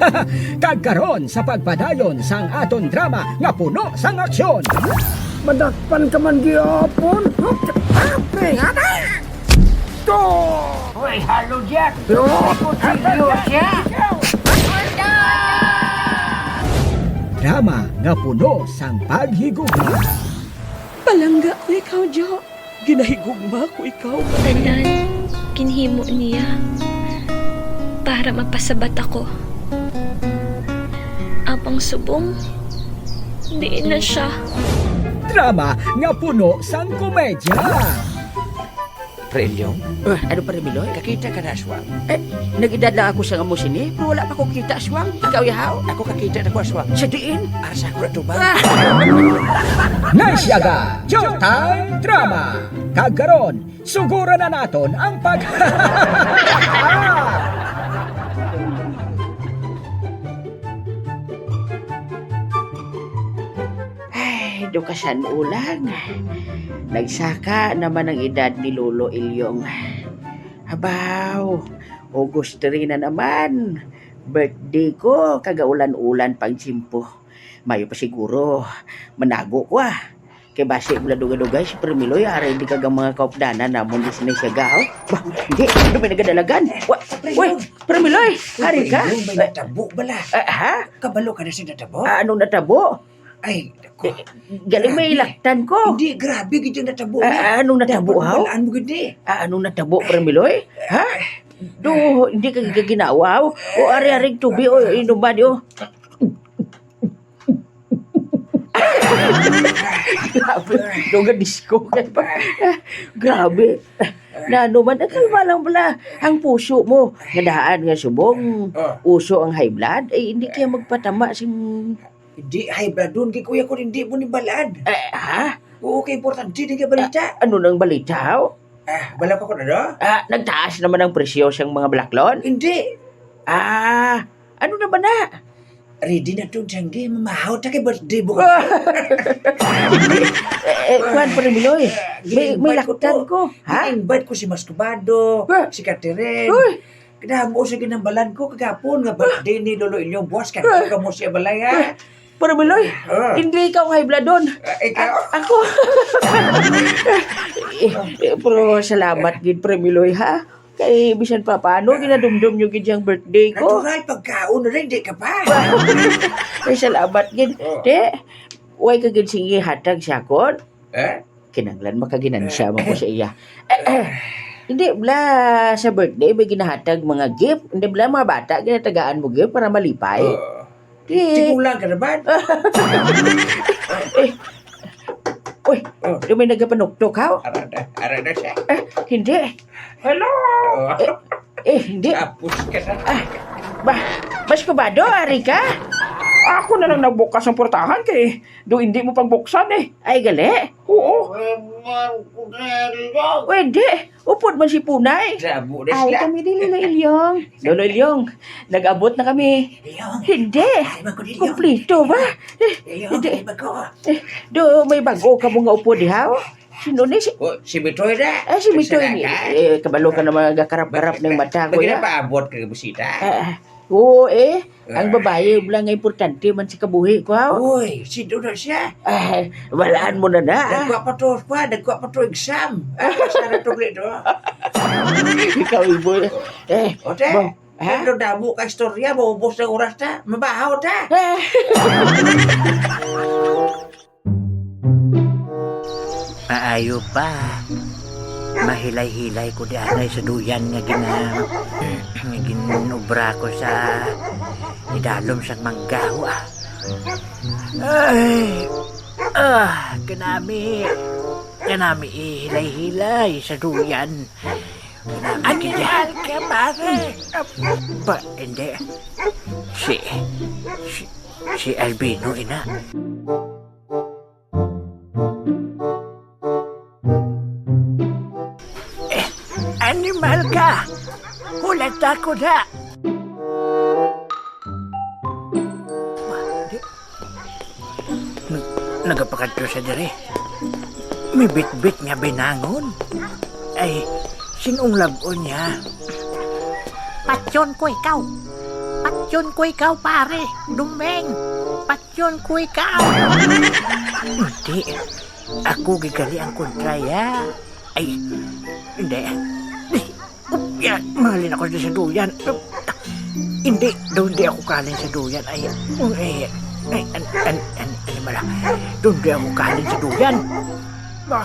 kagkaron sa pagpadayon sang aton drama nga puno sang aksyon. Madakpan ka man gihapon. To! Hoy, halo Jack! Yo! Drama nga puno sang paghigugma. Palangga ko ikaw, Jo. Ginahigugma ko ikaw. Tanan, kinhimo niya para mapasabat ako. Apang subong, di na siya. Drama nga puno sang komedya. Prelyong? Uh, ano pa rin, Miloy? Kakita ka na, Aswang? Eh, nag-edad lang ako sa nga mo sini, pero wala pa ko kita, Aswang. Ikaw, Yahaw, ako kakita na ko, Aswang. Sa diin, asa ko na to ba? Naisyaga, Showtime Drama. Kagkaron, sugura na naton ang pag... Ay, dukasan ulang. Nagsaka naman ang edad ni Lolo Ilyong. Abaw, August 3 na naman. Birthday ko, kagaulan-ulan pang simpo. Mayo pa siguro, manago ko ah. Kay basi mula dugay-dugay si Premiloy, aray di kagang mga kaupdanan namon di sinay siya gao. Bah, hindi, ano may nagadalagan? Uy, Premiloy, hari ka? May natabo bala. Ah, ha? Kabalo ka na si natabo? Ah, anong natabo? Ay, ako. Galing may ilaktan ko. Hindi, grabe gito natabo. Ah, anong natabo, haw? Balaan mo gindi. Ah, anong natabo, Premiloy? Ha? Do, hindi ka gaginawa, haw? O ari-aring tubi, o inuman, o. Grabe, doga disco ka pa. Grabe. Na ano man, kalma lang pala ang puso mo. Nadaan nga subong, uso ang high blood, ay hindi kaya magpatama sing... Hindi, blood doon. Kay kuya ko hindi mo ni balad. Eh, ha? Oo, kay importante din ka balita. Ano nang balita, haw? Ah, bala ka ko na do? Ah, nagtaas naman ang presyo siyang mga blaklon? Hindi. Ah, ano na ba na? Ready na doon, Tiyanggi. Mamahaw ta kay birthday mo. Eh, eh Juan Premiloy, may, may laktan ko. Ha? invite ko si Mascobado, Ah. si Catherine. Uy! Kadamo sa ginambalan ko kagapon nga birthday ni Lolo Ilyong buwas ka ka mo siya balay ha. Premiloy, Ah. hindi ikaw high blood doon. Ah, ikaw? Ako. eh, eh, pero salamat gid Premiloy ha. Kay bisan pa paano ginadumdum nyo gid yung birthday ko. Natural, pagkaon rin, di ka pa. Ay salamat gid. Oh. De, way ka gid sige hatag siya kon. Eh? kinanglan makaginansya mo ko sa iya. Eh, eh, hindi bla sa birthday may ginahatag mga gift. Hindi bla mga bata ginatagaan mo gift para malipay. Uh, Di. Tigulang ka naman. Uy, Oh. di may nagapanuktok ha? Arada, arada siya. Eh, hindi. Hello! Eh, hindi. Tapos ka na. Ba, mas kubado, ari ka? Ako na lang nagbukas ng portahan kay do hindi mo pagbuksan eh. Ay, gali. Oo. Pwede. Upod man si Punay. Labo na Ay, sila. kami di Lolo Ilyong. Lolo Ilyong, nag-abot na kami. Iyong. Hindi. Ay, magkudilyo. Kumplito ba? Eh, Iyong, Hindi. ay bago. Eh, do may bago ka mo nga upo di ha? Sino ni si... Oh, si Bitoy na. Eh, si Mitoy ni... Eh, kabalo ka na mga karap-karap ng mata ko Bagay na paabot ka busita. Eh, oo eh. Ang babae, wala nga importante man sa kabuhi ko ha. Uy, si Dodo siya. Eh, walaan mo na na. ah. Nagwa pa to pa, nagwa pa to exam. Ah, sana to dito. Ikaw, ibo. Eh, O te, Bang, ha? Ano damo ka istorya, maubos ng oras ta. Mabahaw ta. eh. Maayo pa. Mahilay-hilay ko di anay sa duyan nga gina nga ginubra ko sa idalom sa manggaw ah. Ay, ah, kanami, kanami ihilay-hilay sa duyan. Animal ka, pare. Ba, hindi. Si, si, si Albino, ina. Animal ka. Hulat ako na. Ba, di. Nag, nagapakadto sa diri. May bit-bit nga binangon. Ay, sinong labon niya? Patyon ko ikaw. Patyon ko ikaw, pare. Dumeng. Patyon ko ikaw. Hindi. Ako gigali ang kontraya. Ay, hindi. Upya, mahalin ako sa duyan. Hindi, doon di ako kalin sa duyan. Ay, ay, ay, an, an, an, ano mala. Doon di ako kalin sa duyan. Ba,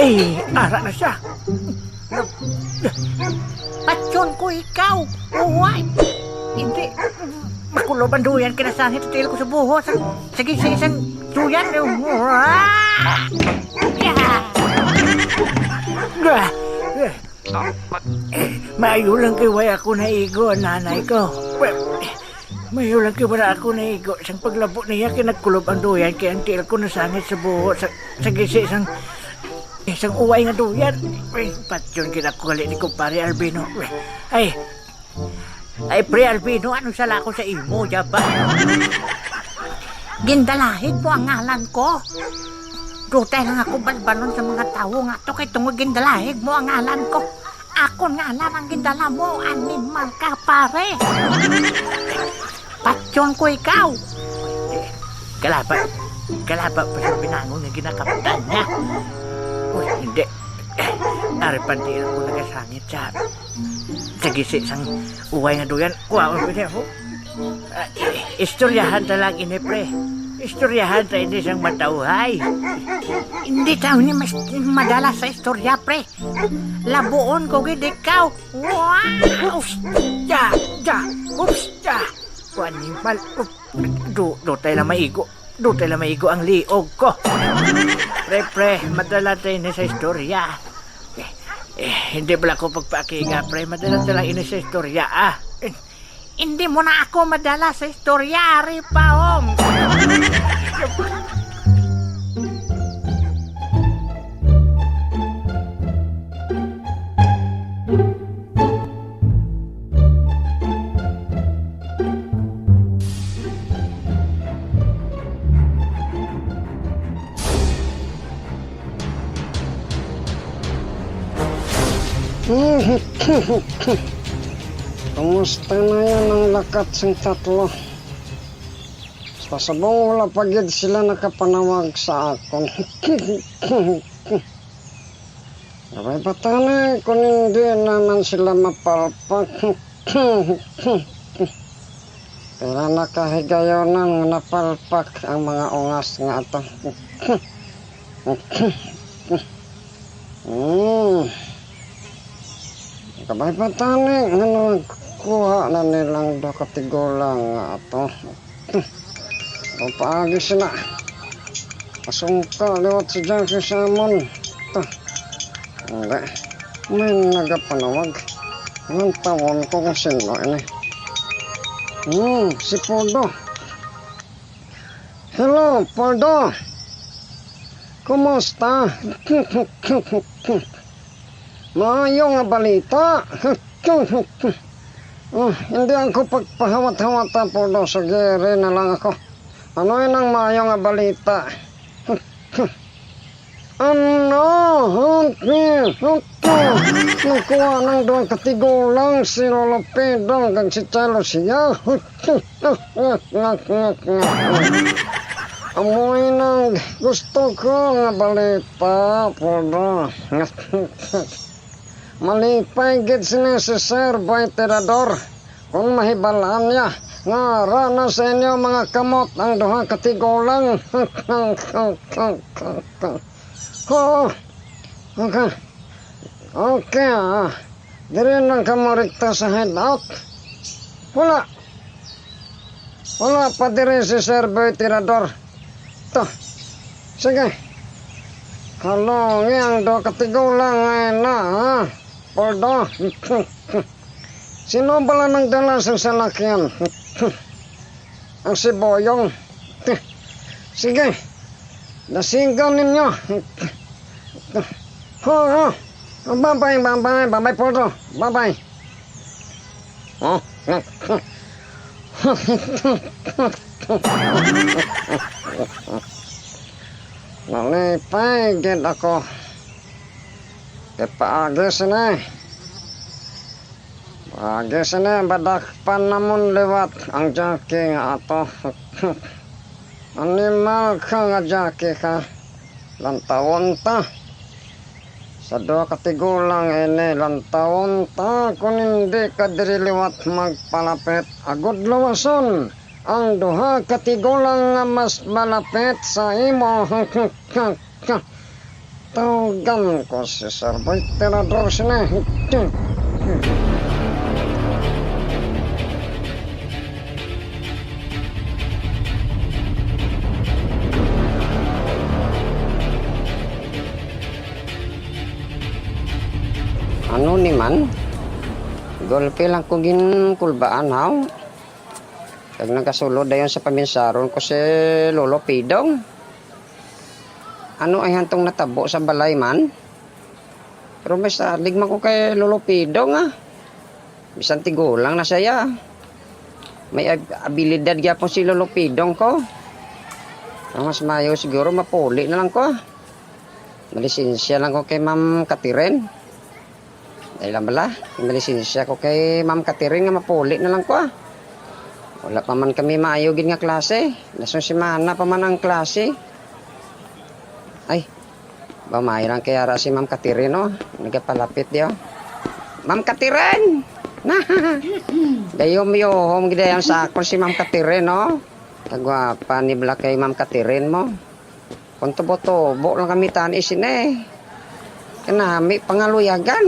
eh, ara na siya. Patyon ko ikaw. Uway. Hindi. Makulob ang duyan kinasangit at ko sa buhos. Sige, sa isang duyan. Ah! Yeah! Eh, Mayo lang kay way ako naigo ang nanay ko. Well, Mayo lang kay wala ako naigo. Isang paglabo niya kinagkulob ang duyan kaya ang tilo ko nasangit sa buhos. Sa, sa isang isang uway nga duyan. Ay, patyon kinakugali ni kumpare Albino. Ay, ay, pre Albino, anong sala ko sa imo, jaba? Gindalahid mo ang ngalan ko. Dutay lang ako balbalon sa mga tao nga to kay tungod gindalahid mo ang ngalan ko. Ako nga lang ang gindala mo, animal ka pare. Patyon ko ikaw. Kalaba, kalaba pa sa binangon na ginakapitan niya. Uy, hindi. Naripan di ako nagasangit sa sa gisi sang uway nga duyan. Kuha mo pwede ako. I- istoryahan talang ini pre. Istoryahan ta hindi sang matauhay. Hindi tao ni mas madala sa istorya pre. Labuon ko gid ikaw. Wow! Ja, ja, ja. Wanimal. Do, do tayo lang maigo. Do tayo lang maigo ang liog ko. Pre, pre, madala tayo ni sa istorya. Eh, eh, hindi pala ako pagpakinga, pre. Madala tayo lang sa istorya, ah. Eh, hindi mo na ako madala sa istorya, Ripaong. Kumusta na yan ang lakat ng tatlo? Sa sabong wala pa gid sila nakapanawag sa akon. Abay patana kung hindi naman sila mapalpak. Pero nakahigayon nang napalpak ang mga ungas nga ato. Hmm. Kabay patani, ano, kuha na nilang do katigulang ato. O paagi sila. Pasungka, liwat si Jackie Samon. Ito. Hindi. May nagapanawag. Ang tawon ko kung sino ini. Hmm, si Poldo. Hello, Poldo. Kumusta? Maayo nga balita. oh, hindi ako pagpahawat-hawata po daw sa gere na lang ako. Ano yun ang maayo nga balita? ano? Okay, okay. Nakuha ng doon katigulang si Lolo Pedro kag si Chalo siya. Amoy nang gusto ko nga balita daw. Malipay gid sini si Sir Baiterador. Kung mahibalaan niya, nga rana sa inyo mga kamot ang duha katigulang. Oo. Okay. Okay ah. Diri lang ka sa hideout. Wala. Wala pa diri si Sir Baiterador. To. Sige. Kalong yang do katigulang ngayon na ha. Poldo. Sino pala nang dala sa salakyan? Ang si Boyong. Sige, nasigaw ninyo. Ho, ho. Bye-bye, bye-bye, bye-bye, Poldo. Bye-bye. Oh. Nalipay, gid ako. Ipaagis na. Paagis na, badakpan namon liwat ang jaki nga ato. Animal ka nga jaki ka. Lantawon ta. Sa doha ka tigulang ini, lantawon ta. Kung hindi ka diri liwat magpalapit. Agod lawason. Ang duha ka tigulang nga mas malapit sa imo. Tawagan ko si Sir Boy Tirador na. Ano man? Golpe lang ko ginkulbaan haw. Kag nagkasulod dayon sa paminsaron ko si Lolo Pidong. Ano ay hantong natabo sa balay man? Pero may salig man ko kay Lolo Pidong ah. Bisan tigulang na siya. May ab- abilidad gyapon si Lolo Pidong ko. Ang mas mayo siguro mapuli na lang ko. ah. Malisensya lang ko kay Ma'am Katiren. Dahil lang bala, malisensya ko kay Ma'am Katiren nga mapuli na lang ko ah. Wala pa man kami maayogin nga klase. Lasong si Mana pa man ang klase. Ay, ba mairang kaya ra si Ma'am Katiren no? Nagapalapit diyo. Ma'am Katiren! Na! Dayom yo, hom gida yung sakon si Ma'am Katiren no? Kagwapa ni Bla kay Ma'am Katiren mo. Kung tubo-tubo lang kami tanis eh. Kanami pangaluyagan.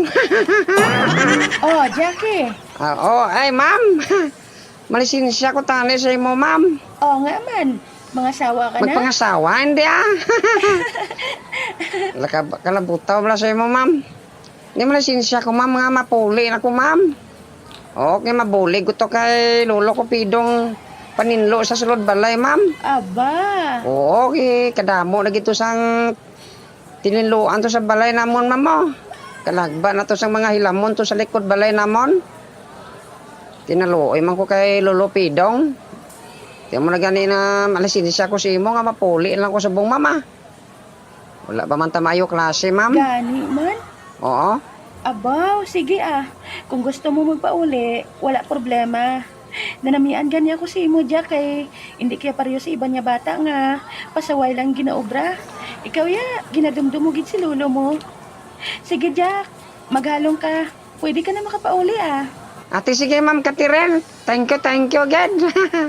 Oh, Jackie. Ah, oh, ay ma'am. Malisensya ko tani sa imo, ma'am. Oo nga man. Mga sawa ka na. Magpangasawa, hindi ah. Laka, kalabutaw wala sa imo, ma'am. Hindi malisensya ko, ma'am. Nga mapuli na ko, ma'am. Okay, mabuli ko to kay lolo ko pidong paninlo sa sulod balay, ma'am. Aba. Oo, okay. Kadamo na gito sang tininluan to sa balay namon, ma'am. oh. Kalagba na to sang mga hilamon to sa likod balay namon. Tinaluoy man ko kay Lolo Pidong. Di mo na gani na malisinsya ko si imo nga mapuli lang ko sa buong mama. Wala pa man tamayo klase, ma'am. Gani man. Oo. Abaw, sige ah. Kung gusto mo magpauli, wala problema. Nanamian gani ako si mo, Jack, kay hindi kaya pareho sa iba niya bata nga. Pasaway lang ginaobra. Ikaw ya, ginadumdumugid si lolo mo. Sige, Jack. Maghalong ka. Pwede ka na makapauli ah. Ate, sige, ma'am Katiren. Thank you, thank you again.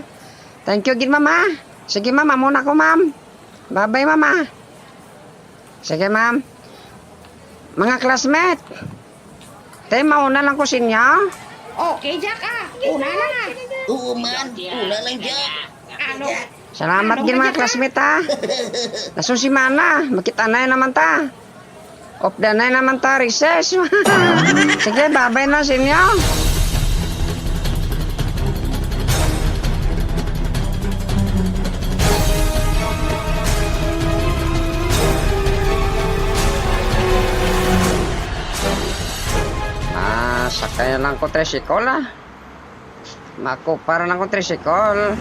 thank you again, mama. Sige, mama. Muna ko, ma'am. Bye-bye, mama. Sige, ma'am. Mga classmate. Te, mauna lang ko sa inyo. Okay, Jack ah. Una na. Oo man, una lang dyan. Ano? Salamat din mga classmate, ha. Nasun si Mana. Makita na naman ta. The na naman ta. Recess. sige, bye-bye na sa inyo. Ah, sakay lang ko tricycle ah. Mako para lang ko tricycle.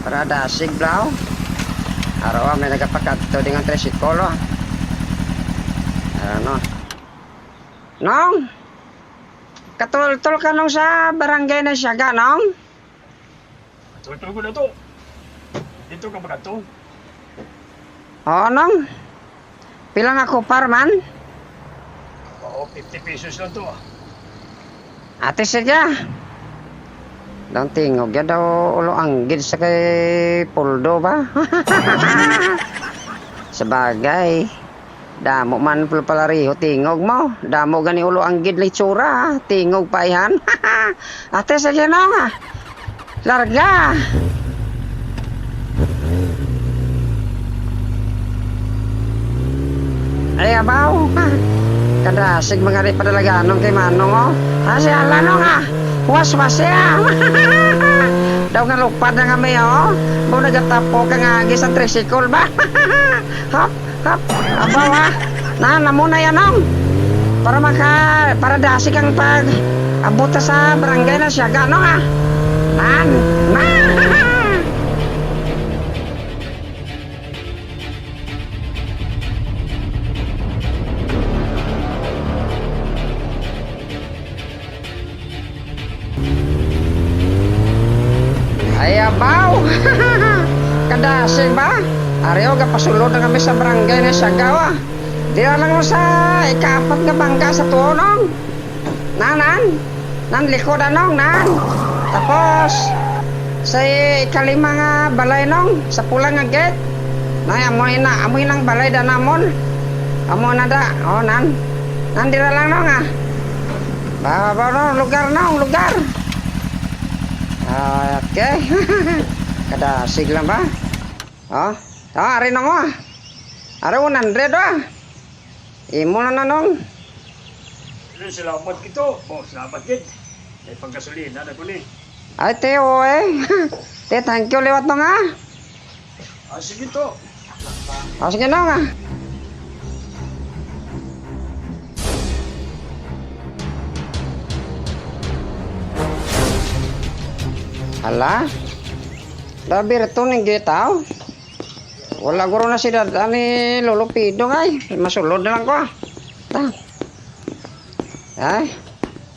Para dasig blaw. Araw may nagapakadto dengan tricycle ah. Ano? Nong? Katultol ka nung sa barangay na siya, nong? Tuloy ko na to. Dito ka ba to? Oo, nong. Pilang ako parman? Oo, 50 pesos lang to ah. Ate sige. Dang tingog ya daw ulo anggid sa kay Puldo ba? Sabagay. Damo man pala palariho tingog mo. Damo gani ulo anggid litsura. Tingog pa yan. Ate na nga. Larga. Ay abaw. Kadasig mga rin padalaganong kay Manong oh. Ha siya lanong ah. Was-was siya. Daw nga lupad na may oh. Mo nagatapo ka nga agi sa tricycle ba? hop, hop. Abaw ah. Na, namo na yan oh. Para maka, para dasig ang pag abot sa barangay na siya. Gano ah. Nan, nan. Ariyo, kapasulod na kami sa barangay na Siagawa. Di na lang mo sa ikapat nga bangka sa tuonong. Nanan, nan likod anong, nan. Tapos, sa ikalima nga balay nong, sa pulang nga gate. Nay, amoy na, amoy ng balay da namon. Amo na da, o nan. Nan, di na lang nong ah. Bawa ba nong, lugar nong, lugar. Okay. Kada siglang ba? Oh, oh, ari nang ah. Ari 100 ah. Imo na nanong. Salamat kito. Oh, salamat gid. May panggasolina na ko ni. Ay Teo eh. Te, thank you liwat nung ah. Ah, sige to. O sige nung ah. Ala? Labi rito ng gitaw. Wala guro na si dada ni Lolo Pido ay. Masulod na lang ko ah. Ay.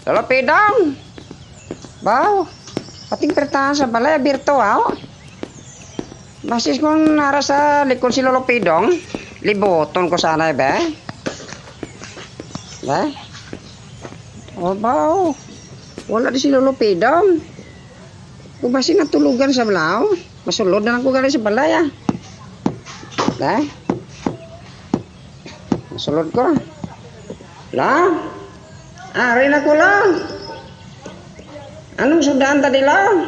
Lolo Pidong. Baw. Pating pertahan sa balay birtual. Basis kung nara sa likod si Lolo Pidong, liboton ko sana be. Be? O baw. Wala di si Lolo Pidong. Kung basi natulugan sa balaw, masulod na lang ko galing sa balay ah. Be? Masulod ko. La? Ari na ko lang. Anong sundaan tadi lang?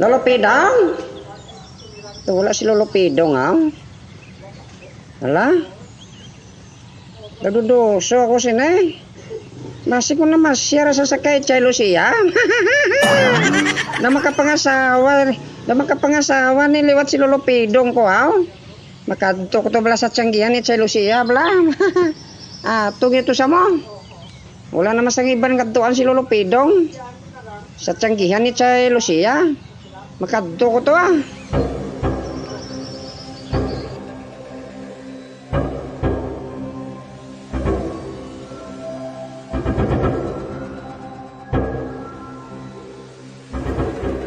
Lolo Pidong? Ito, wala si Lolo Pidong, ha? Wala? Nadudoso ako sini. Basi ko na masyara sa sakay chay Lucia. na makapangasawa, na makapangasawa ni liwat si Lolo Pidong ko, ha? Makadto ko to bala sa tiyanggihan ni chay Lucia, bala. ah, tug ito sa mo. Wala naman sa iban kadtuan si Lolo Pidong. Sa tiyanggihan ni chay Lucia. Makadto ko to, ah.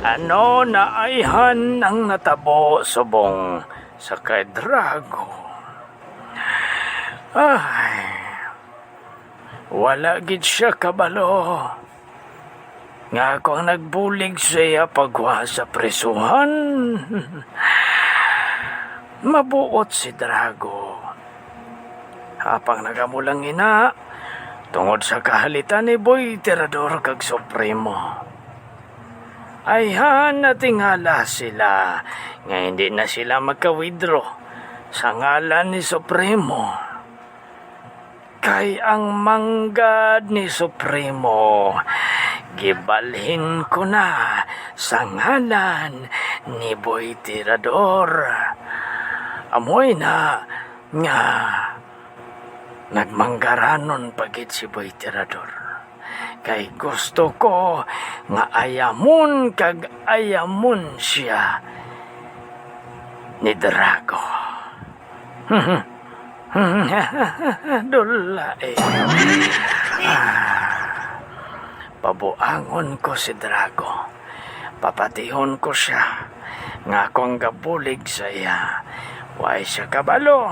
Ano na ayhan ang natabo subong sa kay Drago? Ay, wala gid siya kabalo. Nga ako ang nagbulig siya pagwa sa presuhan. Mabuot si Drago. Hapang nagamulang ina, tungod sa kahalitan ni Boy Tirador kag Supremo. Ayhan na tingala sila nga hindi na sila magka-withdraw sa ngalan ni Supremo. Kay ang manggad ni Supremo, gibalhin ko na sa ngalan ni Boy Tirador. Amoy na nga nagmanggaranon pagit si Boy Tirador kay gusto ko nga ayamon kag ayamon siya ni Drago. Dula eh. Ah, pabuangon ko si Drago. Papatihon ko siya nga akong gabulig sa iya. Way siya kabalo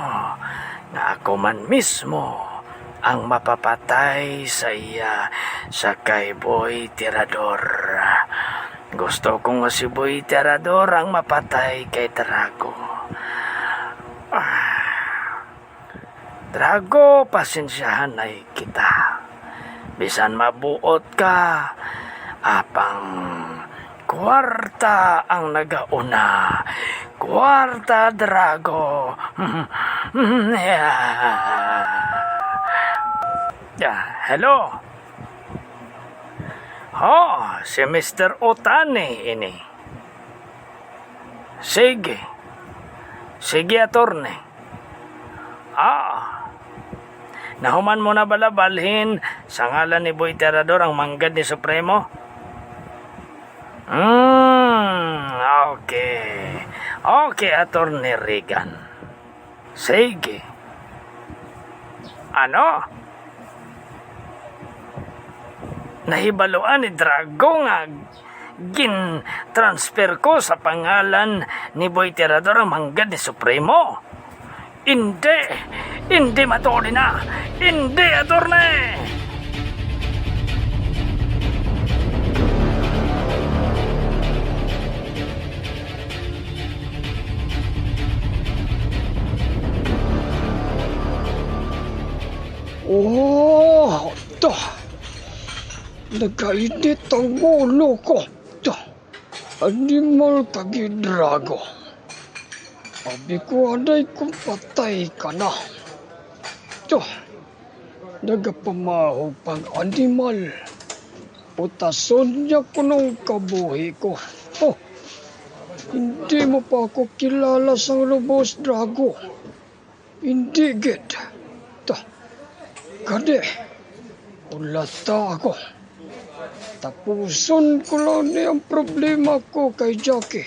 nga ako man mismo ang mapapatay sa iya sa kay Boy Tirador. Gusto ko nga si Boy Tirador ang mapatay kay Drago. Ah. Drago, pasensyahan ay kita. Bisan mabuot ka, apang kwarta ang nagauna. Kwarta, Drago. yeah. Yeah, hello. Oh, si Mr. Otani ini. Sige. Sige, atorne. Ah. Nahuman mo na balabalhin sa ngalan ni Boy Terador ang manggad ni Supremo? Hmm, okay. Okay, Attorney Regan. Sige. Ano? Nahibaluan ni Drago nga gin transfer ko sa pangalan ni Boy Tirador ang manggad ni Supremo. Hindi! Hindi matuli na! Hindi, Attorney! Oh, to. Nagainit ang ulo ko. Animal kagidrago. Sabi ko, anay kung patay ka na. To. Nagapamahog pang animal. Utason niya ko nung kabuhi ko. Oh, hindi mo pa ako kilala sa lubos drago. Hindi, gid. To. Kade, ulata ako. Tapuson ko lang ni ang problema ko kay Jackie.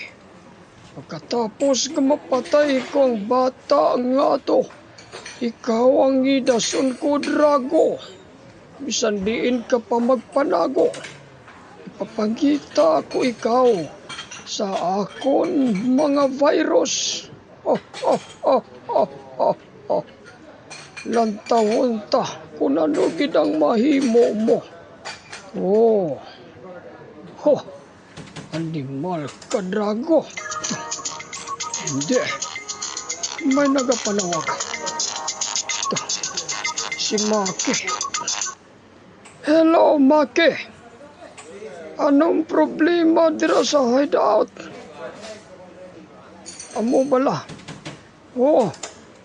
Pagkatapos ka mapatay ko ang bata nga to, ikaw ang idason ko, Drago. Bisan diin ka pa magpanago. Ipapagita ko ikaw sa akon mga virus. Oh, oh, oh, oh, oh, oh lantawon ta kung ano ang mahimo mo. Oh. Ho. Animal ka, Drago. Hindi. May nagapanawag. Ito. Si Maki. Hello, Maki. Anong problema dira sa hideout? Amo bala? Oh,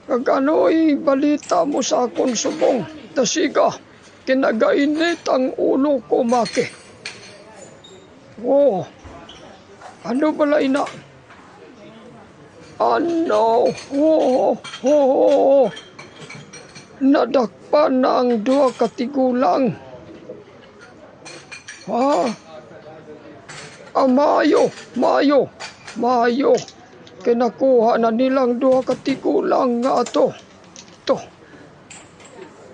Kag ano'y balita mo sa akong subong. Tasiga, kinagainit ang ulo ko, Maki. Oh, ano bala ina? Ano? Oh, oh, oh. Nadakpan na ang duha katigulang. Ha? Ah, Mayo, Mayo, Mayo kinakuha na nilang duha ka tigulang nga ato.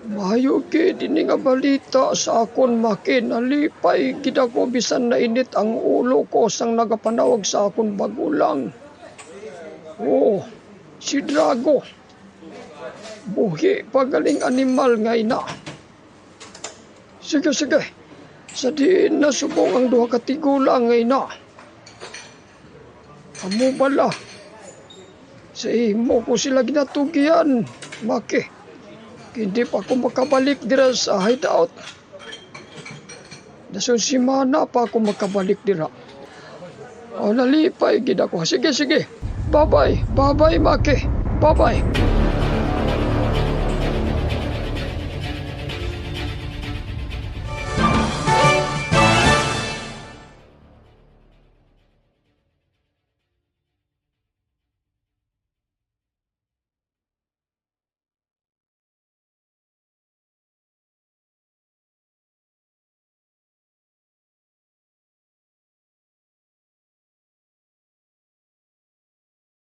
Mayo gid ini nga balita sa akon makin nalipay gid ako bisan na init ang ulo ko sang nagapanawag sa akon bagulang. Oh, si Drago. Buhi pagaling animal nga ina. Sige, sige. Sa diin na subong ang duha ka tigulang nga ina. Amo bala. Sa imo ko sila ginatugian, Maki. Hindi pa ako makabalik dira sa hideout. Dason simana pa ako makabalik dira. O nalipay gid ako. Sige, sige. Bye-bye. Bye-bye, Maki. Bye-bye.